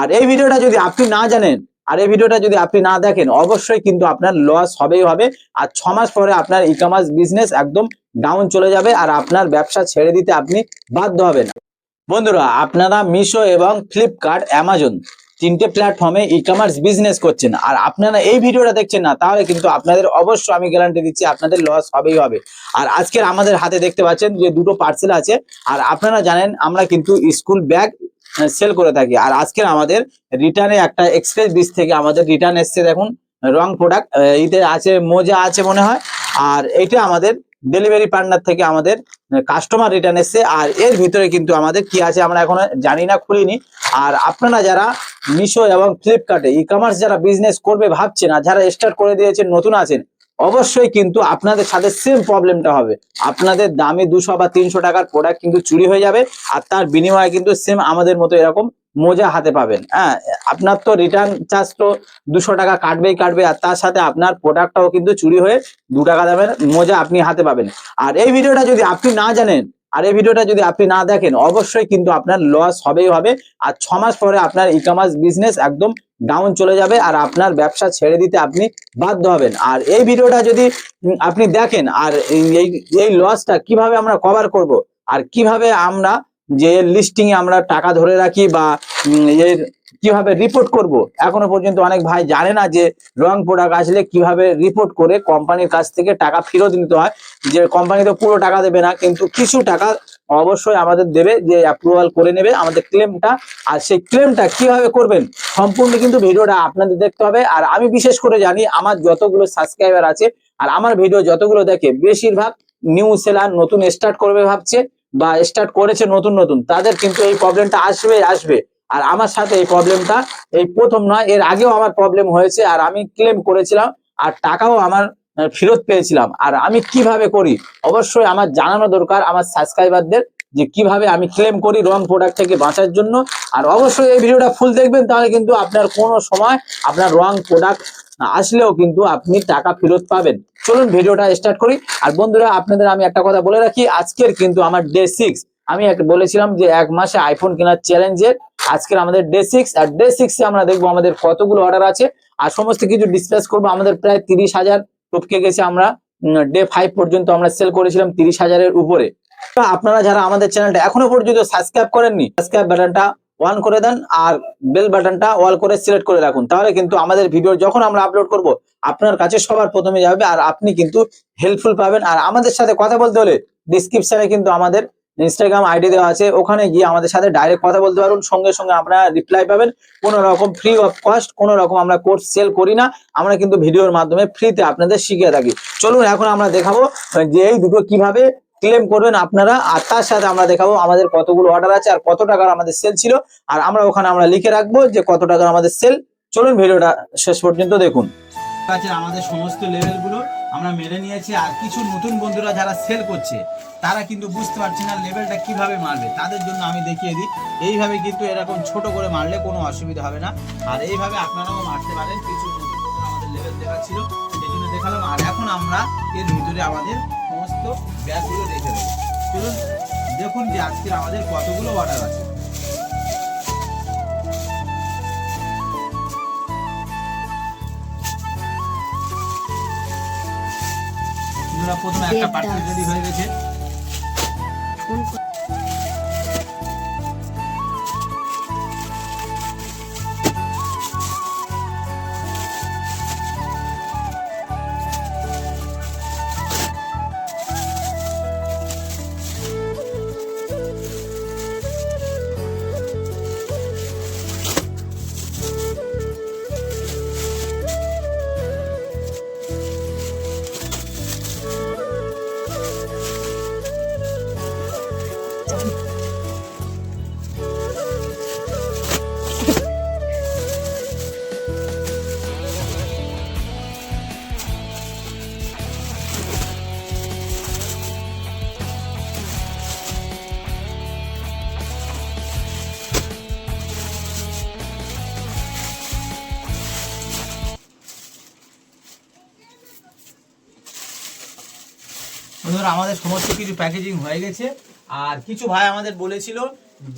আর এই ভিডিওটা যদি আপনি না জানেন, আর এই ভিডিওটা যদি আপনি না দেখেন, অবশ্যই কিন্তু আপনার লস হবেই হবে। আর ছ মাস পরে আপনার ই কমার্স বিজনেস একদম ডাউন চলে যাবে আর আপনার ব্যবসা ছেড়ে দিতে আপনি বাধ্য হবেন। বন্ধুরা, আপনারা মিশো এবং ফ্লিপকার্ট, অ্যামাজন তিনটে প্ল্যাটফর্মে ই কমার্স বিজনেস করছেন। আর আপনারা এই ভিডিওটা দেখছেন না, তাহলে কিন্তু আপনাদের অবশ্যই আমি গ্যারান্টি দিচ্ছি আপনাদের লস হবেই হবে। আর আজকের আমাদের হাতে দেখতে পাচ্ছেন যে দুটো পার্সেল আছে। আর আপনারা জানেন, আমরা কিন্তু স্কুল ব্যাগ সেল করে থাকি। আর আজকের আমাদের রিটার্নে একটা এক্সপ্রেস বিচ থেকে আমাদের রিটার্ন এসছে দেখুন রং প্রোডাক্ট এতে আছে, মোজা আছে মনে হয়। আর এটা আমাদের ডেলিভারি পার্টনার থেকে আমাদের কাস্টমার রিটার্ন এসছে। আর এর ভিতরে কিন্তু আমাদের কি আছে আমরা এখনও জানি না, খুলিনি। আর আপনারা যারা মিশো এবং ফ্লিপকার্টে ই কমার্স যারা বিজনেস করবে, ভাবছেন আর যারা স্টার্ট করে দিয়েছেন, নতুন আছেন অবশ্যই কিন্তু আপনাদের সাথে সেম প্রবলেমটা হবে। আপনাদের দামে দুশো বা তিনশো টাকার প্রোডাক্ট কিন্তু চুরি হয়ে যাবে আর তার বিনিময়ে কিন্তু সেম আমাদের মতো এরকম মোজা হাতে পাবেন। হ্যাঁ আপনার তো রিটার্ন চার্জ তো দুশো টাকা কাটবেই কাটবে আর তার সাথে আপনার প্রোডাক্টটাও কিন্তু চুরি হয়ে দু টাকা দামের মোজা আপনি হাতে পাবেন। আর এই ভিডিওটা যদি আপনি না জানেন, আর এই ভিডিওটা যদি আপনি না দেখেন, অবশ্যই কিন্তু আপনার লস হবেই হবে। আর ছ মাস পরে আপনার ই কমার্স বিজনেস একদম ডাউন চলে যাবে আর আপনার ব্যবসা ছেড়ে দিতে আপনি বাধ্য হবেন। আর এই ভিডিওটা যদি আপনি দেখেন আর এই- এই লসটা কীভাবে আমরা কভার করব আর কীভাবে আমরা যে লিস্টিং আমরা টাকা ধরে রাখি বা এর কীভাবে রিপোর্ট করব, এখনও পর্যন্ত অনেক ভাই জানে না যে রং প্রোডাক্ট আসলে কীভাবে রিপোর্ট করে কোম্পানির কাছ থেকে টাকা ফেরত নিতে হয়। যে কোম্পানি তো পুরো টাকা দেবে না, কিন্তু কিছু টাকা অবশ্যই আমাদের দেবে যে অ্যাপ্রুভাল করে নেবে আমাদের ক্লেমটা আর সেই ক্লেমটা কীভাবে করবেন সম্পূর্ণ কিন্তু ভিডিওটা আপনাদের দেখতে হবে। আর আমি বিশেষ করে জানি আমার যতগুলো সাবস্ক্রাইবার আছে আর আমার ভিডিও যতগুলো দেখে বেশিরভাগ নিউ সেলার নতুন স্টার্ট করবে ভাবছে বা স্টার্ট করেছে নতুন নতুন, তাদের কিন্তু এই প্রবলেমটা আসবে আসবে। আর আমার সাথে এই প্রবলেমটা এই প্রথম নয়, এর আগেও আমার প্রবলেম হয়েছে আর আমি ক্লেম করেছিলাম আর টাকাও আমার ফেরত পেয়েছিলাম। আর আমি কীভাবে করি? অবশ্যই আমার জানানো দরকার আমার সাবস্ক্রাইবারদের যে কীভাবে আমি ক্লেম করি রং প্রোডাক্ট থেকে বাঁচার জন্য। আর অবশ্যই এই ভিডিওটা ফুল দেখবেন, তাহলে কিন্তু আপনার কোনো সময় আপনার রং প্রোডাক্ট আসলেও কিন্তু আপনি টাকা ফেরত পাবেন। চলুন ভিডিওটা স্টার্ট করি। আর বন্ধুরা, আপনাদের আমি একটা কথা বলে রাখি, আজকের কিন্তু আমার ডে সিক্স আমি এক- বলেছিলাম যে এক মাসে আইফোন কেনার চ্যালেঞ্জের আজকের আমাদের ডে সিক্স আর ডে সিক্সে আমরা দেখব আমাদের কতগুলো অর্ডার আছে। আর সমস্ত কিছু ডিসকাস করব আমাদের প্রায় তিরিশ হাজার টপকে গেছে আমরা ডে ফাইভ পর্যন্ত আমরা সেল করেছিলাম তিরিশ হাজারের উপরে। আপনারা যারা আমাদের চ্যানেলটা এখনও পর্যন্ত সাবস্ক্রাইব করেননি সাবস্ক্রাইব বাটনটা অন করে দেন আর বেল বাটনটা অল করে সিলেক্ট করে রাখুন। তাহলে কিন্তু আমাদের ভিডিও যখন আমরা আপলোড করব, আপনার কাছে সবার প্রথমে যাবে আর আপনি কিন্তু হেল্পফুল পাবেন। আর আমাদের সাথে কথা বলতে হলে ডিসক্রিপশনে কিন্তু আমাদের ইনস্টাগ্রাম আইডি দেওয়া আছে, ওখানে গিয়ে আমাদের সাথে ডাইরেক্ট কথা বলতে পারুন, সঙ্গে সঙ্গে আপনারা রিপ্লাই পাবেন। কোনো রকম ফ্রি অফ কস্ট কোনো রকম আমরা কোর্স সেল করি না, আমরা কিন্তু ভিডিওর মাধ্যমে ফ্রিতে আপনাদের শিখিয়ে থাকি। চলুন এখন আমরা দেখাবো, যে এই দুটো কীভাবে ক্লেম করবেন আপনারা, আর তার সাথে আমরা দেখাবো আমাদের কতগুলো অর্ডার আছে আর কত টাকার আমাদের সেল ছিল, আর আমরা ওখানে আমরা লিখে রাখব যে কত টাকার আমাদের সেল চলুন ভিডিওটা শেষ পর্যন্ত দেখুন। আমাদের সমস্ত লেভেলগুলো আমরা মেনে নিয়েছি আর কিছু নতুন বন্ধুরা যারা সেল করছে, তারা কিন্তু বুঝতে পারছে না লেভেলটা কীভাবে মারবে। তাদের জন্য আমি দেখিয়ে দিই, এইভাবে কিন্তু এরকম ছোট করে মারলে কোনো অসুবিধা হবে না। আর এইভাবে আপনারাও মারতে পারেন, কিছু আমাদের লেভেল দেখা ছিল, সেই জন্য দেখালাম। আর এখন আমরা এর ভিতরে আমাদের সমস্ত ব্যাগগুলো রেখে দেবো চলুন, দেখুন যে আজকের আমাদের কতগুলো অর্ডার আছে। বন্ধুরা প্রথমে একটা পার্সেল রেডি হয়ে গেছে। বন্ধুরা, আমাদের সমস্ত কিছু প্যাকেজিং হয়ে গেছে। আর কিছু ভাই আমাদের বলেছিল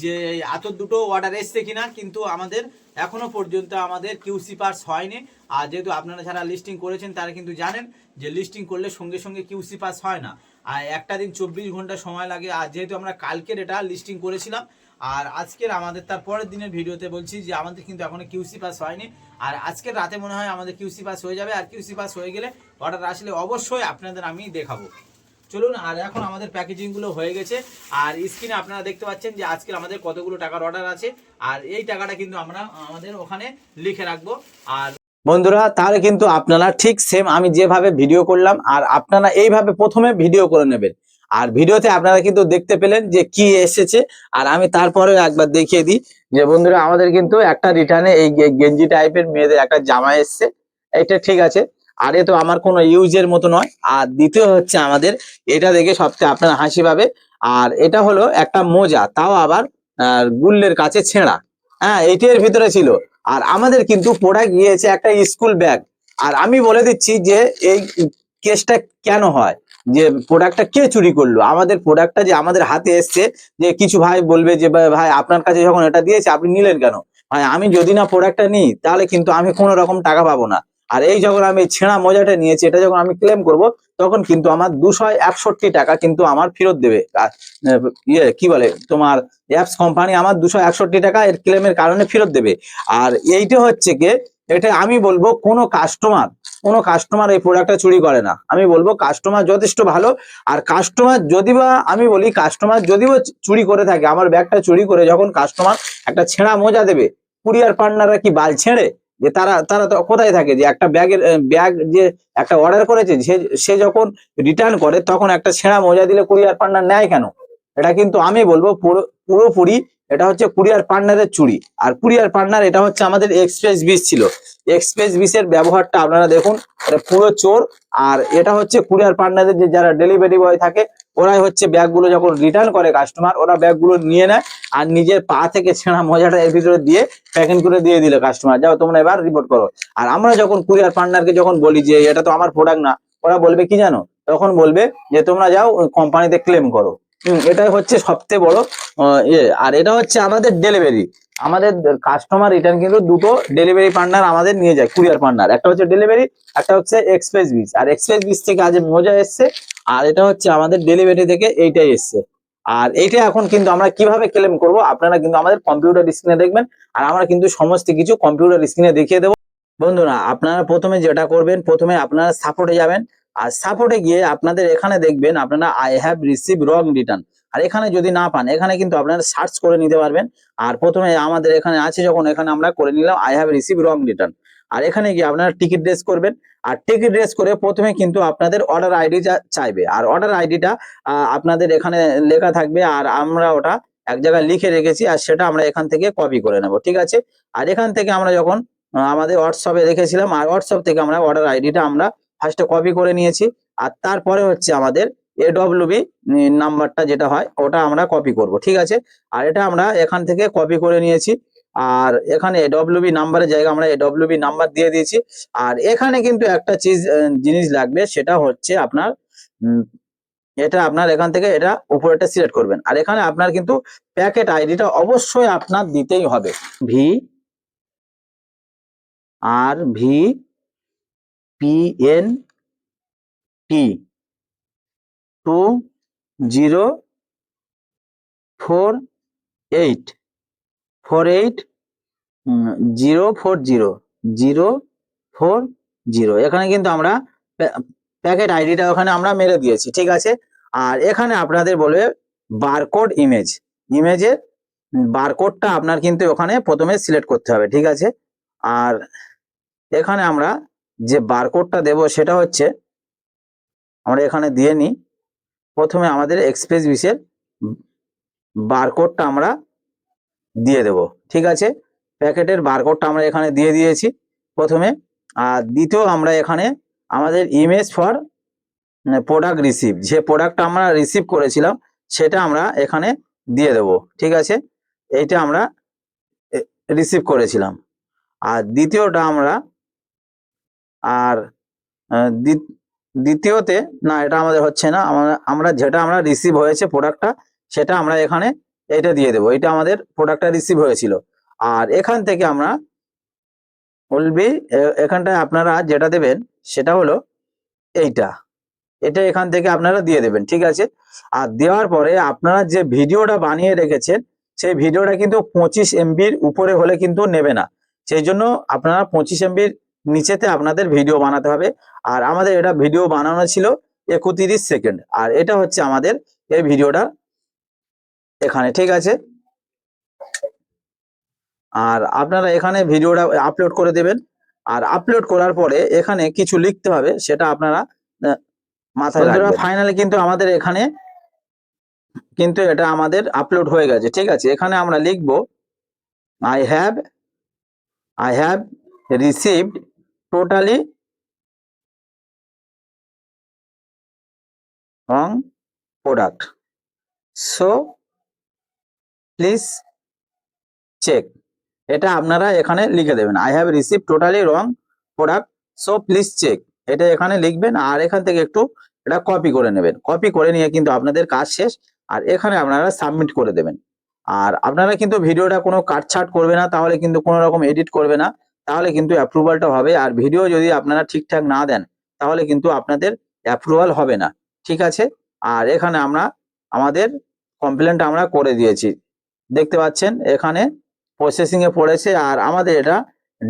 যে এত দুটো অর্ডার এসছে কিনা, কিন্তু আমাদের এখনও পর্যন্ত আমাদের কিউসি পাস হয়নি। আর যেহেতু আপনারা যারা লিস্টিং করেছেন, তারা কিন্তু জানেন যে লিস্টিং করলে সঙ্গে সঙ্গে কিউসি পাস হয় না। আর একটা দিন চব্বিশ ঘণ্টা সময় লাগে। আর যেহেতু আমরা কালকের এটা লিস্টিং করেছিলাম, আর আজকের আমাদের তার পরের দিনের ভিডিওতে বলছি যে, আমাদের কিন্তু এখনও কিউসি পাস হয়নি। আর আজকের রাতে মনে হয় আমাদের কিউসি পাস হয়ে যাবে। আর কিউসি পাস হয়ে গেলে অর্ডার আসলে অবশ্যই আপনাদের আমি দেখাবো। চলুন, আর এখন আমাদের প্যাকেজিংগুলো হয়ে গেছে। আর স্ক্রিনে আপনারা দেখতে পাচ্ছেন যে আজকে আমাদের কতগুলো টাকার অর্ডার আছে। আর এই টাকাটা কিন্তু আমরা, আমাদের ওখানে লিখে রাখব। আর বন্ধুরা, তাহলে কিন্তু আপনারা ঠিক সেম আমি যেভাবে ভিডিও করলাম, আর আপনারা এইভাবে প্রথমে ভিডিও করে নেবেন। আর ভিডিওতে আপনারা কিন্তু দেখতে পেলেন যে কি এসেছে। আর আমি তারপরে একবার দেখিয়ে দিই যে বন্ধুরা, আমাদের কিন্তু একটা রিটার্নে এই গেঞ্জি টাইপের মেয়েদের একটা জামা এসছে। এটা ঠিক আছে। আর এ তো আমার কোনো ইউজের মতো নয়। আর দ্বিতীয় হচ্ছে আমাদের, এটা দেখে সবচেয়ে আপনার হাসি পাবে। আর এটা হলো একটা মোজা, তাও আবার গুল্লের কাছে ছেঁড়া। হ্যাঁ এটির ভিতরে ছিল। আর আমাদের কিন্তু প্রোডাক্ট গিয়েছে একটা স্কুল ব্যাগ আর আমি বলে দিচ্ছি যে, এই কেসটা কেন হয়? যে প্রোডাক্টটা কে চুরি করল? আমাদের প্রোডাক্টটা যে আমাদের হাতে এসছে, যে কিছু ভাই বলবে যে, ভাই আপনার কাছে যখন এটা দিয়েছে, আপনি নিলেন কেন? ভাই, আমি যদি না প্রোডাক্টটা নিই, তাহলে কিন্তু আমি কোনো রকম টাকা পাবো না। আর এই যখন আমি ছেঁড়া মোজাটা নিয়েছি, এটা যখন আমি ক্লেম করব, তখন কিন্তু আমার দুশো একষট্টি টাকা কিন্তু আমার ফেরত দেবে। ইয়ে কি বলে, তোমার অ্যাপস কোম্পানি আমার দুশো একষট্টি টাকা এর ক্লেমের কারণে ফেরত দেবে। আর এইটা হচ্ছে কি, এটা আমি বলব কোনো কাস্টমার কোনো কাস্টমার এই প্রোডাক্টটা চুরি করে না। আমি বলব কাস্টমার যথেষ্ট ভালো, আর কাস্টমার যদি বা, আমি বলি কাস্টমার যদিও চুরি করে থাকে, আমার ব্যাগটা চুরি করে যখন কাস্টমার একটা ছেঁড়া মোজা দেবে, কুরিয়ার পার্টনাররা কি বাল ছেড়ে? যে তারা তারা কোথায় থাকে? যে একটা ব্যাগের ব্যাগ যে একটা অর্ডার করেছে, সে যখন রিটার্ন করে, তখন একটা ছেঁড়া মোজা দিলে কুরিয়ার পার্টনার নেয় কেন? এটা কিন্তু আমি বলব পুরো, পুরোপুরি এটা হচ্ছে কুরিয়ার পার্টনারের চুরি। আর কুরিয়ার পার্টনার এটা হচ্ছে আমাদের এক্সপ্রেস বিস ছিল। এক্সপ্রেস বিসের ব্যবহারটা আপনারা দেখুন, এটা পুরো চোর। আর এটা হচ্ছে কুরিয়ার পার্টনারের যে যারা ডেলিভারি বয় থাকে ওরাই হচ্ছে ব্যাগগুলো যখন রিটার্ন করে কাস্টমার ওরা ব্যাগগুলো নিয়ে নেয় আর নিজের পা থেকে ছেঁড়া মজাটা এর ভিতরে দিয়ে প্যাকিং করে দিয়ে দিল কাস্টমার যাও তোমরা এবার রিপোর্ট করো। আর আমরা যখন কুরিয়ার পার্টনারকে যখন বলি যে এটা তো আমার প্রোডাক্ট না, ওরা বলবে কি জানো? তখন বলবে যে তোমরা যাও কোম্পানিতে ক্লেম করো। এটাই হচ্ছে সবচেয়ে বড় ইয়ে। আর এটা হচ্ছে আমাদের ডেলিভারি আমাদের কাস্টমার রিটার্ন কিন্তু দুটো ডেলিভারি পার্টনার আমাদের নিয়ে যায় কুরিয়ার পার্টনার একটা হচ্ছে ডেলিভারি একটা হচ্ছে এক্সপ্রেস বিচ। আর এক্সপ্রেস বিচ থেকে আজ মজা এসছে, আর এটা হচ্ছে আমাদের ডেলিভারি থেকে এইটাই এসছে। আর এইটা এখন কিন্তু আমরা কীভাবে ক্লেম করব, আপনারা কিন্তু আমাদের কম্পিউটার স্ক্রিনে দেখবেন, আর আমরা কিন্তু সমস্ত কিছু কম্পিউটার স্ক্রিনে দেখিয়ে দেবো। বন্ধুরা, আপনারা প্রথমে যেটা করবেন, প্রথমে আপনারা সাপোর্টে যাবেন, আর সাপোর্টে গিয়ে আপনাদের এখানে দেখবেন, আপনারা I have receive wrong return আর এখানে যদি না পান, এখানে কিন্তু আপনারা সার্চ করে নিতে পারবেন। আর প্রথমে আমাদের এখানে আছে যখন এখানে আমরা করে নিলাম I have receive wrong return আর এখানে গিয়ে আপনারা টিকিট রেস করবেন। আর টিকিট রেস করে প্রথমে কিন্তু আপনাদের অর্ডার আইডি চাইবে। আর অর্ডার আইডিটা আপনাদের এখানে লেখা থাকবে। আর আমরা ওটা এক জায়গায় লিখে রেখেছি আর সেটা আমরা এখান থেকে কপি করে নেব, ঠিক আছে? আর এখান থেকে আমরা যখন আমাদের হোয়াটসঅ্যাপে রেখেছিলাম, আর হোয়াটসঅ্যাপ থেকে আমরা অর্ডার আইডিটা আমরা ফার্স্টে কপি করে নিয়েছি। আর তারপরে হচ্ছে আমাদের এডব্লিউবি নাম্বারটা যেটা হয়, ওটা আমরা কপি করব, ঠিক আছে? আর এটা আমরা এখান থেকে কপি করে নিয়েছি, আর এখানে এডব্লিউবি নাম্বারের জায়গায় আমরা এডব্লিউবি নাম্বার দিয়ে দিয়েছি, আর এখানে কিন্তু একটা চিজ জিনিস লাগবে, সেটা হচ্ছে আপনার এটা আপনার এখান থেকে এটা উপরেটা সিলেক্ট করবেন, আর এখানে আপনার কিন্তু প্যাকেট আইডিটা অবশ্যই আপনার দিতেই হবে V R V P N T two zero four eight four eight zero four zero zero four zero এখানে কিন্তু আমরা প্যাকেট আইডিটা ওখানে আমরা মেরে দিয়েছি, ঠিক আছে? আর এখানে আপনাদের বলবে বারকোড ইমেজ ইমেজের বারকোডটা আপনার কিন্তু ওখানে প্রথমে সিলেক্ট করতে হবে, ঠিক আছে? আর এখানে আমরা যে বারকোডটা দেব সেটা হচ্ছে, আমরা এখানে দিয়ে নিই। প্রথমে আমাদের এক্সপ্রেস বিসের বারকোডটা আমরা দিয়ে দেব, ঠিক আছে? প্যাকেটের বারকোডটা আমরা এখানে দিয়ে দিয়েছি প্রথমে। আর দ্বিতীয় আমরা এখানে আমাদের ইমেজ ফর প্রোডাক্ট রিসিভ যে প্রোডাক্টটা আমরা রিসিভ করেছিলাম, সেটা আমরা এখানে দিয়ে দেব, ঠিক আছে? এইটা আমরা রিসিভ করেছিলাম। আর দ্বিতীয়টা আমরা, আর দ্বিতীয়তে, না, এটা আমাদের হচ্ছে না, আমরা যেটা আমরা রিসিভ হয়েছে প্রোডাক্টটা সেটা আমরা এখানে এটা দিয়ে দেবো, এটা আমাদের প্রোডাক্টটা রিসিভ হয়েছিল। আর এখান থেকে আমরা বলবি এখানটায় আপনারা যেটা দেবেন, সেটা হলো এইটা। এটা এখান থেকে আপনারা দিয়ে দেবেন, ঠিক আছে? আর দেওয়ার পরে আপনারা যে ভিডিওটা বানিয়ে রেখেছেন, সেই ভিডিওটা কিন্তু পঁচিশ এমবির উপরে হলে কিন্তু নেবে না। সেই জন্য আপনারা পঁচিশ এমবির নিচেতে আপনাদের ভিডিও বানাতে হবে। আর আমাদের এটা ভিডিও বানানো ছিল একত্রিশ সেকেন্ড আর এটা হচ্ছে আমাদের এই ভিডিওটা এখানে ঠিক আছে? আর আপনারা এখানে ভিডিওটা আপলোড করে দেবেন। আর আপলোড করার পরে এখানে কিছু লিখতে হবে সেটা আপনারা মাথায় ফাইনালি কিন্তু আমাদের এখানে কিন্তু এটা আমাদের আপলোড হয়ে গেছে ঠিক আছে? এখানে আমরা লিখব I have I have received totally wrong product so please check এটা আপনারা এখানে লিখে দেবেন I have receive totally wrong product so please check এটা এখানে লিখবেন আর এখান থেকে একটু এটা কপি করে নেবেন। কপি করে নিয়ে কিন্তু আপনাদের কাজ শেষ আর এখানে আপনারা সাবমিট করে দেবেন। আর আপনারা কিন্তু ভিডিওটা কোনো কাটছাট করবে না, তাহলে কিন্তু কোনো রকম এডিট করবে না। তাহলে কিন্তু অ্যাপ্রুভালটা হবে। আর ভিডিও যদি আপনারা ঠিকঠাক না দেন, তাহলে কিন্তু আপনাদের অ্যাপ্রুভাল হবে না। ঠিক আছে? আর এখানে আমরা, আমাদের কমপ্লেনটা আমরা করে দিয়েছি। দেখতে পাচ্ছেন? এখানে প্রসেসিং এ পড়েছে আর আমাদের এটা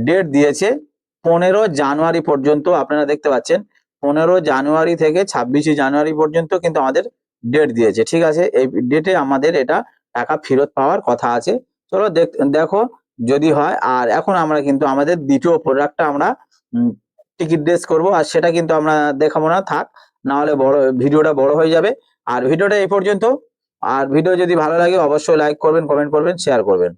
ডেট দিয়েছে পনেরো জানুয়ারি পর্যন্ত। আপনারা দেখতে পাচ্ছেন? পনেরো জানুয়ারি থেকে ছাব্বিশে জানুয়ারি পর্যন্ত কিন্তু আমাদের ডেট দিয়েছে। ঠিক আছে? এই ডেটে আমাদের এটা টাকা ফেরত পাওয়ার কথা আছে। চলো দেখ- দেখো যদি হয়, আর এখন আমরা কিন্তু আমাদের দ্বিতীয় প্রোডাক্টটা আমরা টিকিট ড্রেস করব, আর সেটা কিন্তু আমরা দেখাবো না, থাক না হলে বড়, ভিডিওটা বড় হয়ে যাবে। আর ভিডিওটা এই পর্যন্ত, আর ভিডিও যদি ভালো লাগে অবশ্যই লাইক করবেন কমেন্ট করবেন শেয়ার করবেন।